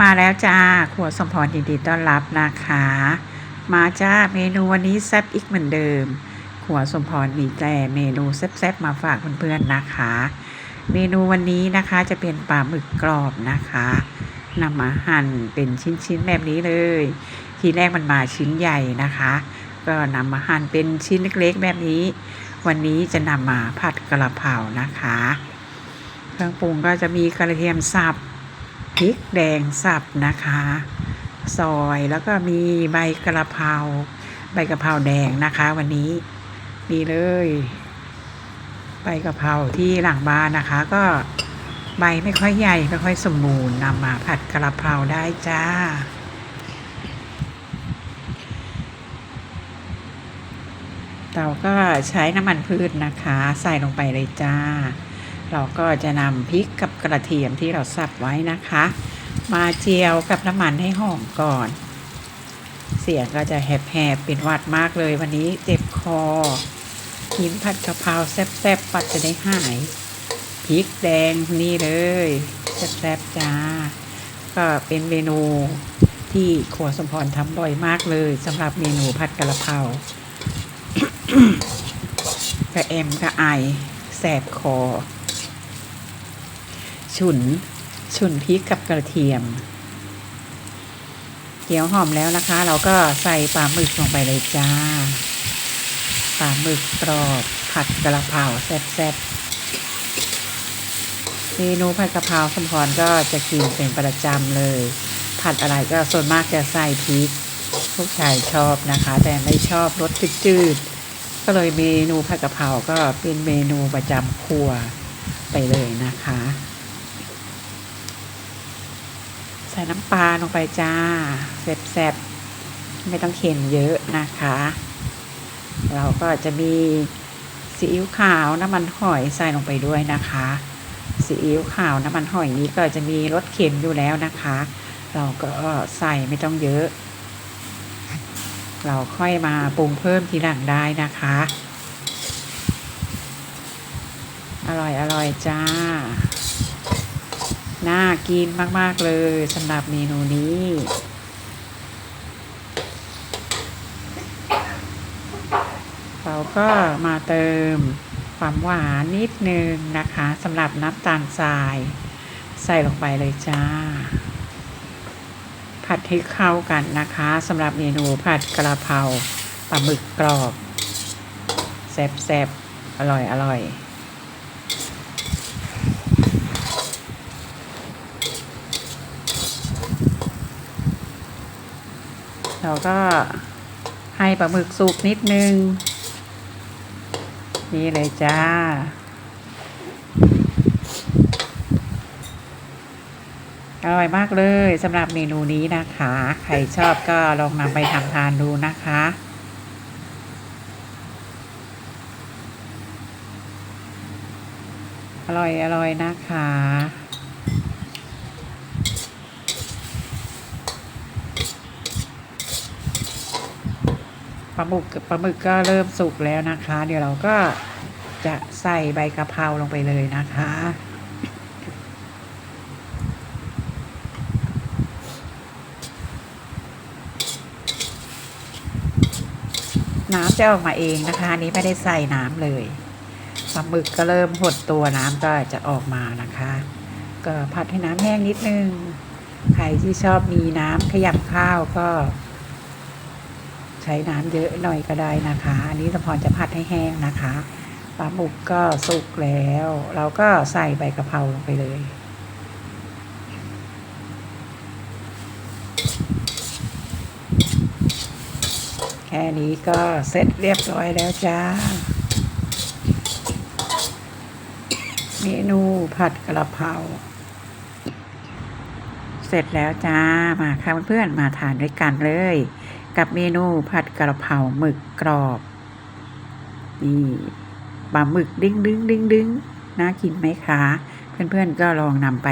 มาแล้วจ้าครัวสมพรยินดีต้อนรับนะคะ มาจ้าเมนูวันนี้แซ่บอีกเหมือนเดิมครัวสมพรมีแต่เมนูแซ่บๆมาฝากเพื่อนๆนะคะ เมนูวันนี้นะคะจะเป็นปลาหมึกกรอบนะคะนำมาหั่นเป็นชิ้นๆแบบนี้เลย ทีแรกมันมาชิ้นใหญ่นะคะ ก็นำมาหั่นเป็นชิ้นเล็กๆแบบนี้ วันนี้จะนำมาผัดกระเพรานะคะ เครื่องปรุงก็จะมีกระเทียมสับ พริกแดงสับนะคะ ซอยแล้วก็มีใบกระเพราใบกระเพราแดงนะคะ วันนี้นี่เลยใบกระเพราที่หลังบ้านนะคะ ก็ใบไม่ค่อยใหญ่ไม่ค่อยสมบูรณ์นำมาผัดกระเพราได้จ้า เราก็ใช้น้ำมันพืชนะคะ ใส่ลงไปเลยจ้า เราก็จะนำพริกกับกระเทียมที่เราสับไว้นะคะ มาเจียวกับน้ำมันให้หอมก่อน เสียงก็จะแหบๆเป็นหวัดมากเลยวันนี้เจ็บคอกินผัดกะเพราแซ่บๆปัดจะได้หายพริกแดงนี่เลยแซ่บๆจ้า ก็เป็นเมนูที่ครัวสมพรทำบ่อยมากเลยสำหรับเมนูผัดกะเพรากระเอ็มกระไอแสบคอ ฉุน ฉุนพริกกับกระเทียม เกี๊ยวหอมแล้วนะคะ เราก็ใส่ปลาหมึกลงไปเลยจ้า ปลาหมึกกรอบผัดกระเพราแซ่บๆ เมนูผัดกะเพราสมพรก็จะกินเป็นประจำเลย ผัดอะไรก็ส่วนมากจะใส่พริกลูกชายชอบนะคะ แต่ไม่ชอบรสจืดๆก็เลยเมนูผัดกะเพราก็เป็นเมนูประจำครัวไปเลยนะคะ ใส่น้ำปลาลงไปจ้าแซ่บๆ ไม่ต้องเค็มเยอะนะคะ เราก็จะมีซีอิ๊วขาวน้ำมันหอยใส่ลงไปด้วยนะคะซีอิ๊วขาวน้ำมันหอยนี้ก็จะมีรสเค็มอยู่แล้วนะคะ เราก็ใส่ไม่ต้องเยอะ เราค่อยมาปรุงเพิ่มทีหลังได้นะคะ อร่อยอร่อยจ้า น่ากินมาก ๆ เลยสำหรับเมนูนี้ เราก็มาเติมความหวานนิดนึงนะคะสำหรับน้ำตาลทราย ใส่ลงไปเลยจ้า ผัดให้เข้ากันนะคะสำหรับเมนูผัดกระเพราปลาหมึกกรอบแซ่บๆอร่อยอร่อย เราก็ให้ปลาหมึกสุกนิดนึง นี่เลยจ้า อร่อยมากเลยสำหรับเมนูนี้นะคะ ใครชอบก็ลองนำไปทำทานดูนะคะอร่อยอร่อยนะคะ ปลาหมึกปลาหมึกก็เริ่มสุกแล้วนะคะ เดี๋ยวเราก็จะใส่ใบกะเพราลงไปเลยนะคะ น้ำจะออกมาเองนะคะนนี้ไม่ได้ใส่น้ำเลยปลาหมึกก็เริ่มหดตัวน้ำก็จะออกมานะคะ ก็ผัดให้น้ำแห้งนิดนึง ใครที่ชอบมีน้ำขยับข้าวก็ ใช้น้ำเยอะหน่อยก็ได้นะคะ อันนี้สมพรจะผัดให้แห้งนะคะปลาหมึกก็สุกแล้ว เราก็ใส่ใบกะเพราลงไปเลย แค่นี้ก็เสร็จเรียบร้อยแล้วจ้า เมนูผัดกระเพราเสร็จแล้วจ้า มาค่ะเพื่อนๆมาทานด้วยกันเลย กับเมนูผัดกระเพราหมึกกรอบ นี่ปลาหมึกดิ้งดึงดิ้งดึงน่ากินไหมคะ เพื่อนๆก็ลองนำไป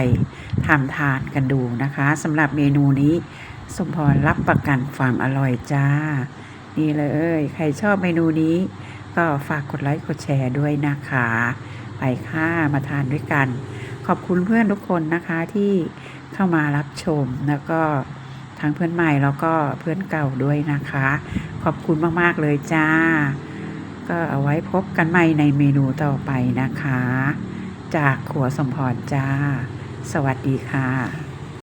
ทำทานกันดูนะคะสำหรับเมนูนี้สมพรรับประกันความอร่อยจ้า นี่เลย ใครชอบเมนูนี้ ก็ฝากกดไลค์กดแชร์ด้วยนะคะ ไปค่ะมาทานด้วยกัน ขอบคุณเพื่อนทุกคนนะคะที่เข้ามารับชมแล้วก็ ทั้งเพื่อนใหม่แล้วก็เพื่อนเก่าด้วยนะคะ ขอบคุณมากๆเลยจ้า ก็เอาไว้พบกันใหม่ในเมนูต่อไปนะคะ จากขัวสมพรจ้า สวัสดีค่ะ